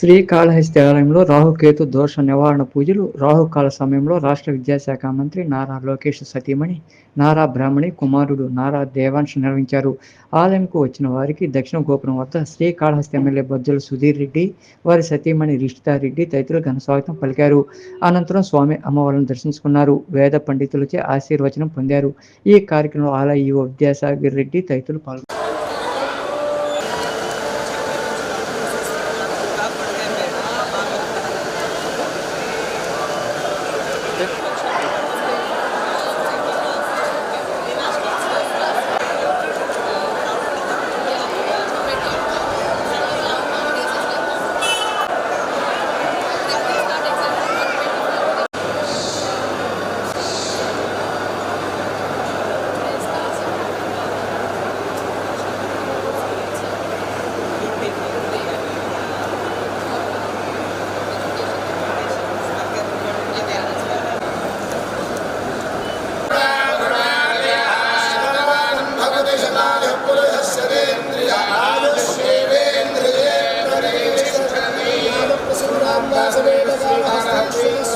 శ్రీకాళహస్తి ఆలయంలో రాహుకేతు దోష నివారణ పూజలు రాహుకాల సమయంలో రాష్ట్ర విద్యాశాఖ మంత్రి నారా లోకేష్ సతీమణి నారా బ్రాహ్మణి కుమారుడు నారా దేవాంశ్ నిర్వహించారు. ఆలయంకు వచ్చిన వారికి దక్షిణ గోపురం వద్ద శ్రీకాళహస్తి ఎమ్మెల్యే బొజ్జల సుధీర్ రెడ్డి వారి సతీమణి రిషితారెడ్డి తదితరులు ఘన స్వాగతం పలికారు. అనంతరం స్వామి అమ్మవారిని దర్శించుకున్నారు. వేద పండితులచే ఆశీర్వచనం పొందారు. ఈ కార్యక్రమంలో ఆలయ ఈవో విద్యాసాగర్ రెడ్డి తదితరులు పాల్గొన్నారు. Three.